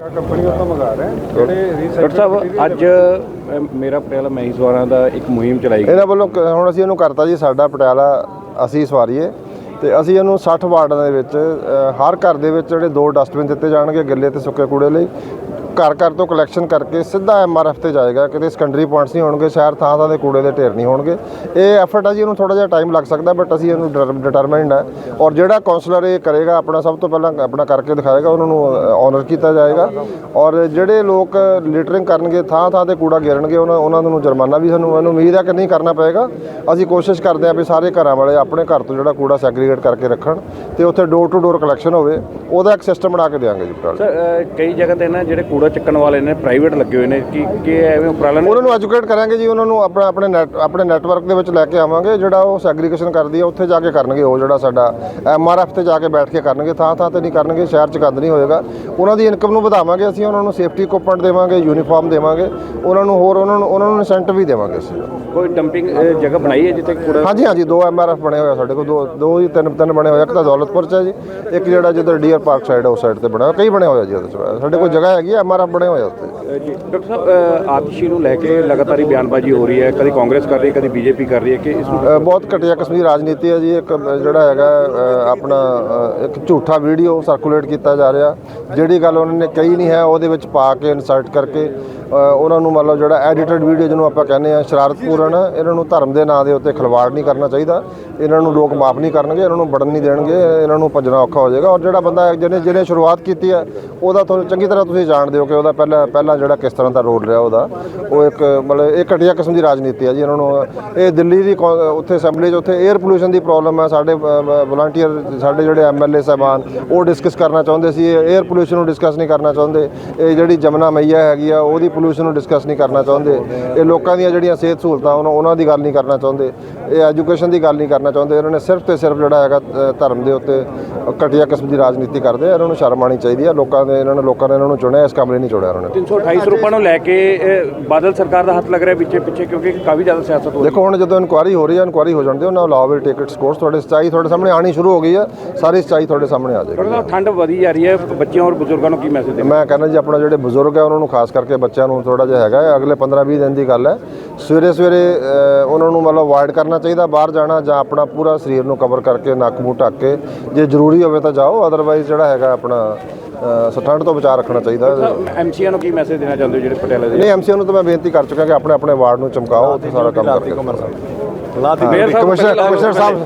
Company ਤੋਂ ਮੰਗਾ ਰਹੇ ਹਾਂ, ਜਿਹੜੇ ਡਾਕਟਰ ਸਾਹਿਬ ਅੱਜ ਅ, ਮੇਰਾ ਪਟਿਆਲਾ ਮਹੀਸ਼ਵਾਰਾਂ ਦਾ ਇੱਕ ਮੁਹਿੰਮ ਚਲਾਈ ਗਈ। ਇਹਨਾਂ ਵੱਲੋਂ ਕ- ਹੁਣ ਅਸੀਂ ਇਹਨੂੰ ਕਰਤਾ ਜੀ ਸਾਡਾ ਪਟਿਆਲਾ ਅਸੀਂ ਸਵਾਰੀਏ ਤੇ ਅਸੀਂ ਇਹਨੂੰ 60 ਵਾਰਡਾਂ ਦੇ ਵਿੱਚ ਅ, ਹਰ ਘਰ ਦੇ ਵਿੱਚ ਜਿਹੜੇ ਦੋ ਡਸਟਬਿਨ ਦਿੱਤੇ ਜਾਣਗੇ ਗਿੱਲੇ ਤੇ ਸੁੱਕੇ ਕੂੜੇ ਲਈ। ਘਰ ਘਰ ਤੋਂ ਕਲੈਕਸ਼ਨ ਕਰਕੇ ਸਿੱਧਾ ਐਮਆਰਐਫ ਤੇ ਜਾਏਗਾ। ਕਿਤੇ ਸੈਕੰਡਰੀ ਪੁਆਇੰਟਸ ਨਹੀਂ ਹੋਣਗੇ, ਸ਼ਹਿਰ ਥਾਂ ਥਾਂ ਦੇ ਕੂੜੇ ਦੇ ਢੇਰ ਨਹੀਂ ਹੋਣਗੇ। ਇਹ ਐਫਰਟ ਆ ਜੀ, ਇਹਨੂੰ ਥੋੜਾ ਜਿਹਾ ਟਾਈਮ ਲੱਗ ਸਕਦਾ ਬਟ ਅਸੀਂ ਇਹਨੂੰ ਡਿਟਰਮਾਈਨਡ ਹੈ ਔਰ ਜਿਹੜਾ ਕਾਉਂਸਲਰ ਇਹ ਕਰੇਗਾ, ਆਪਣਾ ਸਭ ਤੋਂ ਪਹਿਲਾਂ ਆਪਣਾ ਕਰਕੇ ਦਿਖਾਏਗਾ, ਉਹਨਾਂ ਨੂੰ ਆਨਰ ਕੀਤਾ ਜਾਏਗਾ। ਔਰ ਜਿਹੜੇ ਲੋਕ ਲਿਟਰਿੰਗ ਕਰਨਗੇ, ਥਾਂ ਥਾਂ ਤੇ ਕੂੜਾ ਗੇਰਨਗੇ, ਉਹਨਾਂ ਉਹਨਾਂ ਨੂੰ ਜੁਰਮਾਨਾ ਵੀ ਸਾਨੂੰ, ਇਹਨੂੰ ਉਮੀਦ ਹੈ ਕਿ ਨਹੀਂ ਕਰਨਾ ਪਏਗਾ। ਅਸੀਂ ਕੋਸ਼ਿਸ਼ ਕਰਦੇ ਹਾਂ ਵੀ ਸਾਰੇ ਘਰਾਂ ਵਾਲੇ ਆਪਣੇ ਘਰ ਤੋਂ ਜਿਹੜਾ ਕੂੜਾ ਸੈਗਰੀਗੇਟ ਕਰਕੇ ਰੱਖਣ ਤੇ ਉੱਥੇ ਡੋਰ ਟੂ ਡੋਰ ਕਲੈਕਸ਼ਨ ਹੋਵੇ, ਉਹਦਾ ਇੱਕ ਸਿਸਟਮ ਬਣਾ ਕੇ ਦੇਵਾਂਗੇ ਜੀ। ਸਰ ਕਈ ਜਗ੍ਹਾ ਤੇ ਨਾ ਜਿਹੜੇ ਕੂੜਾ ਚੱਕਣ ਵਾਲੇ ਨੇ ਪ੍ਰਾਈਵੇਟ ਲੱਗੇ ਹੋਏ ਨੇ ਕਿ ਕਿ ਐਵੇਂ ਉਪਰਾਲਾ ਨਹੀਂ ਉਹਨਾਂ ਨੂੰ ਐਜੂਕੇਟ ਕਰਾਂਗੇ ਜੀ ਉਹਨਾਂ ਨੂੰ ਆਪਣਾ ਆਪਣੇ ਨੈਟ ਆਪਣੇ ਨੈਟਵਰਕ ਦੇ ਵਿੱਚ ਲੈ ਕੇ ਆਵਾਂਗੇ ਜਿਹੜਾ ਉਹ ਸੈਗਰੀਗੇਸ਼ਨ ਕਰਦੀ ਹੈ ਉੱਥੇ ਜਾ ਕੇ ਕਰਨਗੇ ਉਹ ਜਿਹੜਾ ਸਾਡਾ ਐਮਆਰਐਫ ਤੇ ਜਾ ਕੇ ਬੈਠ ਕੇ ਕਰਨਗੇ ਥਾਂ ਥਾਂ ਤੇ ਨਹੀਂ ਕਰਨਗੇ ਸ਼ਹਿਰ ਚ ਗੰਦ ਨਹੀਂ ਹੋਏਗਾ ਉਹਨਾਂ ਦੀ ਇਨਕਮ ਨੂੰ ਵਧਾਵਾਂਗੇ ਅਸੀਂ ਉਹਨਾਂ ਨੂੰ ਸੇਫਟੀ ਇਕਵਿਪਮੈਂਟ ਦੇਵਾਂਗੇ ਯੂਨੀਫਾਰਮ ਦੇਵਾਂਗੇ ਉਹਨਾਂ ਨੂੰ ਹੋਰ ਉਹਨਾਂ ਨੂੰ ਉਹਨਾਂ ਨੂੰ ਇਨਸੈਂਟਿਵ ਵੀ ਦੇਵਾਂਗੇ ਅਸੀਂ ਕੋਈ ਡੰਪਿੰਗ ਜਗ੍ਹਾ ਬਣਾਈ ਹੈ ਜਿੱਥੇ ਕੂੜਾ ਹਾਂਜੀ ਹਾਂਜੀ ਦੋ ਐਮਆਰਐਫ ਬਣੇ ਹੋਏ ਆ ਸਾਡੇ ਕੋਲ ਦੋ ਦੋ ਹੀ ਤਿੰਨ ਤਿੰਨ ਬਣੇ ਹੋਏ ਆ। ਇੱਕ ਤਾਂ ਦੌਲਤਪੁਰ ਚ ਹੈ ਜੀ ਇੱਕ ਜਿਹੜਾ ਜਿੱਧਰ ਡੀਅਰ ਪਾਰਕ ਸਾਈਡ ਹੈ ਉਸ ਸਾਈਡ ਤੇ ਹੋਇਆ। ਕਈ ਬਣੇ ਹੋਏ ਆ ਜੀ ਉਹਦੇ ਚ ਸਾਡੇ ਕੋਲ ਜਗ੍ਹਾ ਹੈਗੀ ਐਮਆਰਐਫ ਬਣੇ ਹੋਏ ਆ ਉੱਥੇ। ਜੀ ਡਾਕਟਰ ਸਾਹਿਬ ਆਤਿਸ਼ੀ ਨੂੰ ਲੈ ਕੇ ਲਗਾਤਾਰ ਹੀ ਬਿਆਨਬਾਜ਼ੀ ਹੋ ਰਹੀ ਹੈ। ਕਦੀ ਕਾਂਗਰਸ ਕਰ ਰਹੀ ਹੈ ਕਦੀ ਬੀਜੇਪੀ ਕਰ ਰਹੀ ਹੈ ਕਿ ਇਸ ਨੂੰ ਅ, ਬਹੁਤ ਘਟੀਆ ਕਿਸਮ ਦੀ ਰਾਜਨੀਤੀ ਹੈ ਜੀ। ਇੱਕ ਅ, ਜਿਹੜਾ ਹੈਗਾ ਅ, ਆਪਣਾ ਅ, ਇੱਕ ਝੂਠਾ ਵੀਡੀਓ ਸਰਕੂਲੇਟ ਕੀਤਾ ਜਾ ਰਿਹਾ। ਜਿਹੜੀ ਗੱਲ ਉਹਨਾਂ ਨੇ ਕਹੀ ਨਹੀਂ ਹੈ ਉਹਦੇ ਵਿੱਚ ਪਾ ਕੇ ਇਨਸਰਟ ਕਰਕੇ ਅ, ਉਹਨਾਂ ਨੂੰ ਮਤਲਬ ਜਿਹੜਾ ਐਡੀਟਡ ਵੀਡੀਓ ਜਿਹਨੂੰ ਆਪਾਂ ਕਹਿੰਦੇ ਆ ਸ਼ਰਾਰਤਪੂਰਨ ਇਹਨਾਂ ਨੂੰ ਧਰਮ ਦੇ ਨਾਂ ਦੇ ਉੱਤੇ ਖਿਲਵਾੜ ਨਹੀਂ ਕਰਨਾ ਚਾਹੀਦਾ। ਇਹਨਾਂ ਨੂੰ ਲੋਕ ਮਾਫ ਨਹੀਂ ਕਰਨਗੇ ਇਹਨਾਂ ਨੂੰ ਵੜਨ ਨਹੀਂ ਦੇਣਗੇ ਇਹਨਾਂ ਨੂੰ ਭੱਜਣਾ ਔਖਾ ਹੋ ਜਾਏਗਾ। ਔਰ ਜਿਹੜਾ ਬੰਦਾ ਜਿਹਨੇ ਜਿਹਨੇ ਸ਼ੁਰੂਆਤ ਕੀਤੀ ਹੈ ਉਹਦਾ ਤੁਹਾਨੂੰ ਚੰਗੀ ਤਰ੍ਹਾਂ ਤੁਸੀਂ ਜਾਣਦੇ ਹੋ ਕਿ ਉਹਦਾ ਪਹਿਲਾਂ ਪਹਿਲਾਂ ਜਿਹੜਾ ਕਿਸ ਤਰ੍ਹਾਂ ਦਾ ਰੋਲ ਰਿਹਾ ਉਹਦਾ ਉਹ ਇੱਕ ਮਤਲਬ ਇਹ ਘਟੀਆ ਕਿਸਮ ਦੀ ਰਾਜਨੀਤੀ ਹੈ ਜੀ ਇਹਨਾਂ ਨੂੰ ਇਹ ਦਿੱਲੀ ਦੀ ਕੌ- ਉੱਥੇ ਅਸੈਂਬਲੀ 'ਚ ਉੱਥੇ 에ਅਰ ਪੋਲੂਸ਼ਨ ਦੀ ਪ੍ਰੋਬਲਮ ਹੈ ਸਾਡੇ ਵਲੰਟੀਅਰ ਸਾਡੇ ਜਿਹੜੇ ਐਮਐਲਏ ਸਾਹਿਬਾਨ ਉਹ ਡਿਸਕਸ ਕਰਨਾ ਚਾਹੁੰਦੇ ਸੀ ਇਹ 에ਅਰ ਪੋਲੂਸ਼ਨ ਨੂੰ ਡਿਸਕਸ ਨਹੀਂ ਕਰਨਾ ਚਾਹੁੰਦੇ ਇਹ ਜਿਹੜੀ ਜਮਨਾ ਮਈਆ ਹੈਗੀ ਆ ਉਹਦੀ ਪੋਲੂਸ਼ਨ ਨੂੰ ਡਿਸਕਸ ਨਹੀਂ ਕਰਨਾ ਚਾਹੁੰਦੇ ਇਹ ਲੋਕਾਂ ਦੀਆਂ ਜਿਹੜੀਆਂ ਸਿਹਤ ਸਹੂਲਤਾਂ ਉਹਨਾਂ ਉਹਨਾਂ ਦੀ ਗੱਲ ਨਹੀਂ ਕਰਨਾ ਚਾਹੁੰਦੇ ਇਹ ਐਜੂਕੇਸ਼ਨ ਦੀ ਗੱਲ ਨਹੀਂ ਕਰਨਾ ਚਾਹੁੰਦੇ ਇਹਨਾਂ ਨੇ ਸਿਰਫ ਤੇ ਸਿਰਫ ਜਿਹੜਾ ਹੈਗਾ ਅ, ਧਰਮ ਦੇ ਉੱਤੇ ਘਟੀਆ ਕਿਸਮ ਦੀ ਰਾਜਨੀਤੀ ਕਰਦੇ ਆ ਇਹਨਾਂ ਨੂੰ ਸ਼ਰਮ ਆਉਣੀ ਚਾਹੀਦੀ ਹੈ ਲੋਕਾਂ ਦੇ ਇਹਨਾਂ ਨੇ ਲੋਕਾਂ ਨੇ ਇਹਨਾਂ ਨੂੰ ਚੁਣਿਆ ਇਸ ਕੰਮ ਲਈ ਨਹੀਂ ਚੁਣਿਆ ਉਹਨਾਂ ਨੇ। 328 ਸਰੂਪਾਂ ਨੂੰ ਲੈ ਕੇ ਬਾਦਲ ਸਰਕਾਰ ਦਾ ਹੱਥ ਲੱਗ ਰਿਹਾ ਪਿੱਛੇ ਪਿੱਛੇ ਕਿਉਂਕਿ ਕਾਫੀ ਜ਼ਿਆਦਾ ਸਿਆਸਤ ਹੋ ਰਹੀ ਦੇਖੋ ਹੁਣ ਜਦੋਂ ਇਨਕੁਆਰੀ ਹੋ ਰਹੀ ਹੈ ਇਨਕੁਆਰੀ ਹੋ ਜਾਂਦੀ ਹੈ ਉਹਨਾਂ law will take its course ਤੁਹਾਡੇ ਸੱਚਾਈ ਤੁਹਾਡੇ ਸਾਹਮਣੇ ਆਣੀ ਸ਼ੁਰੂ ਹੋ ਗਈ ਹੈ ਸਾਰੀ ਸੱਚਾਈ ਤੁਹਾਡੇ ਸਾਹਮਣੇ ਆ ਜਾਏਗੀ। ਸਾਹਿਬ ਠੰਡ ਵਧੀ ਜਾ ਰਹੀ ਹੈ ਬੱਚਿਆਂ ਔਰ ਬਜ਼ੁਰਗਾਂ ਨੂੰ ਕੀ ਮੈਸੇਜ ਦੇ ਮੈਂ ਕਹਿੰਦਾ ਜੀ ਆਪਣਾ ਜਿਹੜੇ ਬਜ਼ੁਰਗ ਹੈ ਉਹਨਾਂ ਨੂੰ ਖਾਸ ਕਰਕੇ ਬੱਚਿਆਂ ਨੂੰ ਥੋੜਾ ਜਿਹਾ ਹੈਗਾ ਹੈ, ਅਗਲੇ 15-20 ਦਿਨ ਦੀ ਗੱਲ ਹੈ। ਸਵੇਰੇ ਸਵੇਰੇ ਉਹਨਾਂ ਨੂੰ ਮਤਲਬ ਅਵਾਇਡ ਕਰਨਾ ਚਾਹੀਦਾ ਬਾਹਰ ਜਾਣਾ ਜਾਂ ਆਪਣਾ ਪੂਰਾ ਸਰੀਰ ਨੂੰ ਕਵਰ ਕਰਕੇ ਨੱਕ ਮੂੰਹ ਢੱਕ ਕੇ ਜੇ ਜ਼ਰੂਰੀ ਹੋਵੇ ਤਾਂ ਜਾਓ ਅਦਰਵਾਈਜ਼ ਜਿਹੜਾ ਹੈਗਾ ਆਪਣਾ ਅ, ਸ- ਠੰਡ ਤੋਂ ਬਚਾਅ ਰੱਖਣਾ ਚਾਹੀਦਾ। ਐਮਸੀਆਂ ਨੂੰ ਕੀ ਮੈਸੇਜ ਦੇਣਾ ਚਾਹੁੰਦੇ ਹੋ ਜਿਹੜੇ ਪਟਿਆਲੇ ਦੇ? ਨਹੀਂ ਐਮਸੀਓ ਨੂੰ ਤਾਂ ਮੈਂ ਬੇਨਤੀ ਕਰ ਚੁੱਕਾ ਕਿ ਆਪਣੇ ਆਪਣੇ ਵਾਰਡ ਨੂੰ ਚਮਕਾਓ ਉੱਥੇ ਸਾਰਾ ਕੰਮ ਕਰਕੇ ਮੇਅਰ ਸਾਹਿਬ ਕਮਿਸ਼ਨਰ ਕਮਿਸ਼ਨਰ ਸਾਹਿਬ